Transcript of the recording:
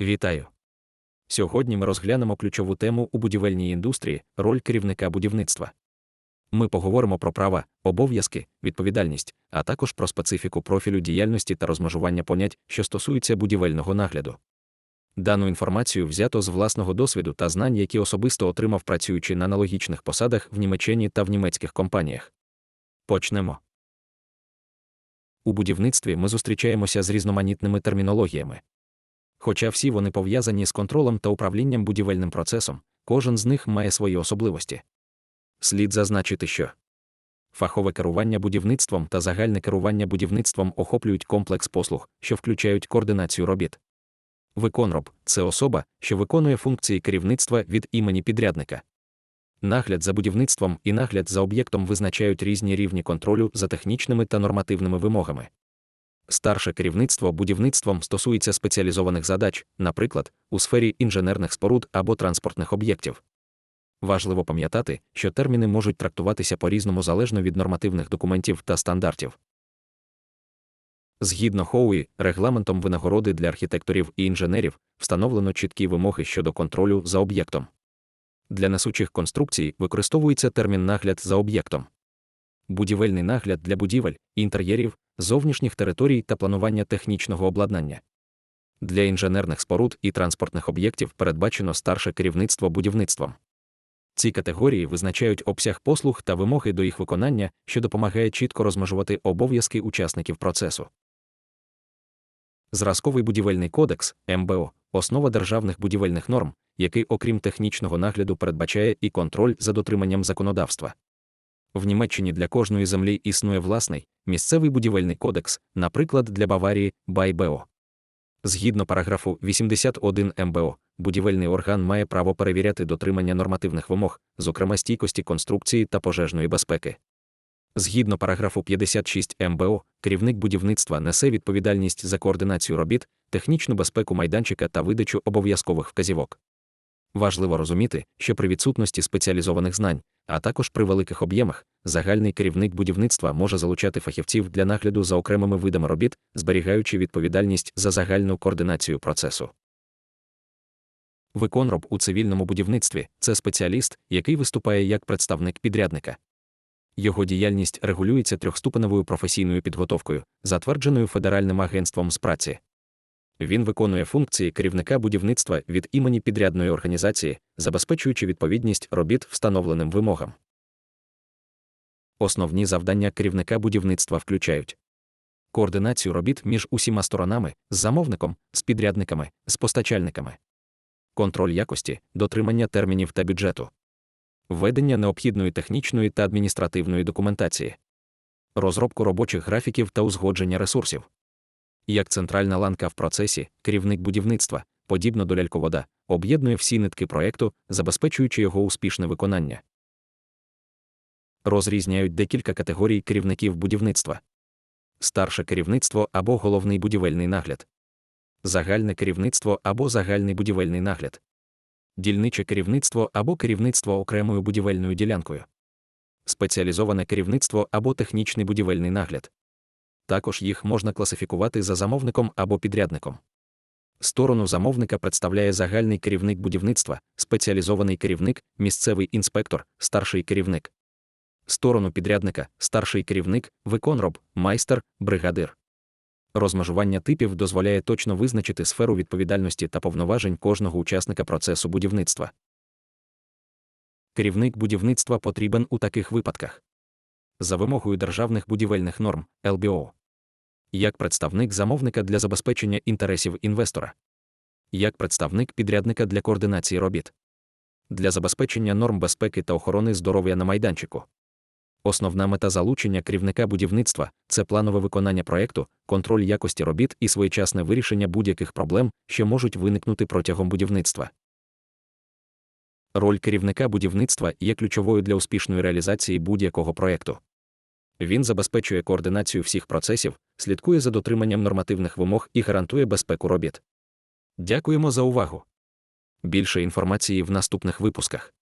Вітаю! Сьогодні ми розглянемо ключову тему у будівельній індустрії роль керівника будівництва. Ми поговоримо про права, обов'язки, відповідальність, а також про специфіку профілю діяльності та розмежування понять, що стосуються будівельного нагляду. Дану інформацію взято з власного досвіду та знань, які особисто отримав працюючи на аналогічних посадах в Німеччині та в німецьких компаніях. Почнемо. У будівництві ми зустрічаємося з різноманітними термінологіями. Хоча всі вони пов'язані з контролем та управлінням будівельним процесом, кожен з них має свої особливості. Слід зазначити, що фахове керування будівництвом та загальне керування будівництвом охоплюють комплекс послуг, що включають координацію робіт. Виконроб це особа, що виконує функції керівництва від імені підрядника. Нагляд за будівництвом і нагляд за об'єктом визначають різні рівні контролю за технічними та нормативними вимогами. Старше керівництво будівництвом стосується спеціалізованих задач, наприклад, у сфері інженерних споруд або транспортних об'єктів. Важливо пам'ятати, що терміни можуть трактуватися по різному залежно від нормативних документів та стандартів. Згідно Хоуї, регламентом винагороди для архітекторів і інженерів встановлено чіткі вимоги щодо контролю за об'єктом. Для несучих конструкцій використовується термін нагляд за об'єктом. Будівельний нагляд для будівель, інтер'єрів, зовнішніх територій та планування технічного обладнання. Для інженерних споруд і транспортних об'єктів передбачено старше керівництво будівництвом. Ці категорії визначають обсяг послуг та вимоги до їх виконання, що допомагає чітко розмежувати обов'язки учасників процесу. Зразковий будівельний кодекс МБО основа державних будівельних норм, який, окрім технічного нагляду, передбачає і контроль за дотриманням законодавства. В Німеччині для кожної землі існує власний місцевий будівельний кодекс, наприклад, для Баварії БайБО. Згідно параграфу 81 МБО, будівельний орган має право перевіряти дотримання нормативних вимог, зокрема стійкості конструкції та пожежної безпеки. Згідно параграфу 56 МБО, керівник будівництва несе відповідальність за координацію робіт, технічну безпеку майданчика та видачу обов'язкових вказівок. Важливо розуміти, що при відсутності спеціалізованих знань, а також при великих об'ємах, загальний керівник будівництва може залучати фахівців для нагляду за окремими видами робіт, зберігаючи відповідальність за загальну координацію процесу. Виконроб у цивільному будівництві це спеціаліст, який виступає як представник підрядника. Його діяльність регулюється трьохступеневою професійною підготовкою, затвердженою Федеральним агентством з праці. Він виконує функції керівника будівництва від імені підрядної організації, забезпечуючи відповідність робіт встановленим вимогам. Основні завдання керівника будівництва включають координацію робіт між усіма сторонами, з замовником, з підрядниками, з постачальниками, контроль якості, дотримання термінів та бюджету, введення необхідної технічної та адміністративної документації, розробку робочих графіків та узгодження ресурсів. Як центральна ланка в процесі, керівник будівництва, подібно до ляльковода, об'єднує всі нитки проєкту, забезпечуючи його успішне виконання. Розрізняють декілька категорій керівників будівництва: старше керівництво або головний будівельний нагляд, загальне керівництво або загальний будівельний нагляд, дільниче керівництво або керівництво окремою будівельною ділянкою, спеціалізоване керівництво або технічний будівельний нагляд. Також їх можна класифікувати за замовником або підрядником. Сторону замовника представляє загальний керівник будівництва, спеціалізований керівник, місцевий інспектор, старший керівник. Сторону підрядника, старший керівник, виконроб, майстер, бригадир. Розмежування типів дозволяє точно визначити сферу відповідальності та повноважень кожного учасника процесу будівництва. Керівник будівництва потрібен у таких випадках. За вимогою державних будівельних норм ЛБО як представник замовника для забезпечення інтересів інвестора, як представник підрядника для координації робіт, для забезпечення норм безпеки та охорони здоров'я на майданчику. Основна мета залучення керівника будівництва це планове виконання проєкту, контроль якості робіт і своєчасне вирішення будь-яких проблем, що можуть виникнути протягом будівництва. Роль керівника будівництва є ключовою для успішної реалізації будь-якого проєкту. Він забезпечує координацію всіх процесів, слідкує за дотриманням нормативних вимог і гарантує безпеку робіт. Дякуємо за увагу. Більше інформації в наступних випусках.